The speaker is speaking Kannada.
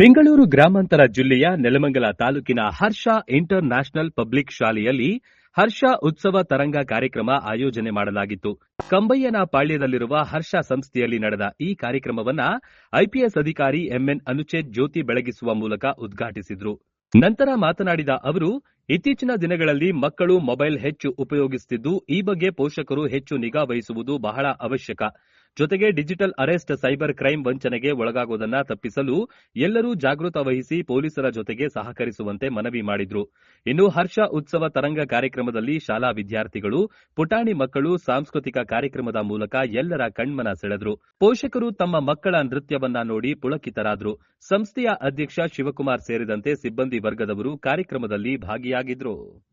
ಬೆಂಗಳೂರು ಗ್ರಾಮಾಂತರ ಜಿಲ್ಲೆಯ ನೆಲಮಂಗಲ ತಾಲೂಕಿನ ಹರ್ಷ ಇಂಟರ್ ನ್ಯಾಷನಲ್ ಪಬ್ಲಿಕ್ ಶಾಲೆಯಲ್ಲಿ ಹರ್ಷ ಉತ್ಸವ ತರಂಗ ಕಾರ್ಯಕ್ರಮ ಆಯೋಜನೆ ಮಾಡಲಾಗಿತ್ತು. ಕಂಬಯ್ಯನ ಪಾಳ್ಯದಲ್ಲಿರುವ ಹರ್ಷ ಸಂಸ್ಥೆಯಲ್ಲಿ ನಡೆದ ಈ ಕಾರ್ಯಕ್ರಮವನ್ನ ಐಪಿಎಸ್ ಅಧಿಕಾರಿ ಎಂಎನ್ ಅನುಚೇತ್ ಜ್ಯೋತಿ ಬೆಳಗಿಸುವ ಮೂಲಕ ಉದ್ಘಾಟಿಸಿದ್ರು. ನಂತರ ಮಾತನಾಡಿದ ಅವರು, ಇತ್ತೀಚಿನ ದಿನಗಳಲ್ಲಿ ಮಕ್ಕಳು ಮೊಬೈಲ್ ಹೆಚ್ಚು ಉಪಯೋಗಿಸುತ್ತಿದ್ದು ಈ ಬಗ್ಗೆ ಪೋಷಕರು ಹೆಚ್ಚು ನಿಗಾ ವಹಿಸುವುದು ಬಹಳ ಅವಶ್ಯಕ. ಜೊತೆಗೆ ಡಿಜಿಟಲ್ ಅರೆಸ್ಟ್ ಸೈಬರ್ ಕ್ರೈಂ ವಂಚನೆಗೆ ಒಳಗಾಗುವುದನ್ನ ತಪ್ಪಿಸಲು ಎಲ್ಲರೂ ಜಾಗೃತ ವಹಿಸಿ ಪೊಲೀಸರ ಜೊತೆಗೆ ಸಹಕರಿಸುವಂತೆ ಮನವಿ ಮಾಡಿದ್ರು. ಇನ್ನು ಹರ್ಷ ಉತ್ಸವ ತರಂಗ ಕಾರ್ಯಕ್ರಮದಲ್ಲಿ ಶಾಲಾ ವಿದ್ಯಾರ್ಥಿಗಳು, ಪುಟಾಣಿ ಮಕ್ಕಳು ಸಾಂಸ್ಕೃತಿಕ ಕಾರ್ಯಕ್ರಮದ ಮೂಲಕ ಎಲ್ಲರ ಕಣ್ಮನ ಸೆಳೆದ್ರು. ಪೋಷಕರು ತಮ್ಮ ಮಕ್ಕಳ ನೃತ್ಯವನ್ನ ನೋಡಿ ಪುಳಕಿತರಾದ್ರು. ಸಂಸ್ಥೆಯ ಅಧ್ಯಕ್ಷ ಶಿವಕುಮಾರ್ ಸೇರಿದಂತೆ ಸಿಬ್ಬಂದಿ ವರ್ಗದವರು ಕಾರ್ಯಕ್ರಮದಲ್ಲಿ ಭಾಗಿಯಾಗಿದ್ರು.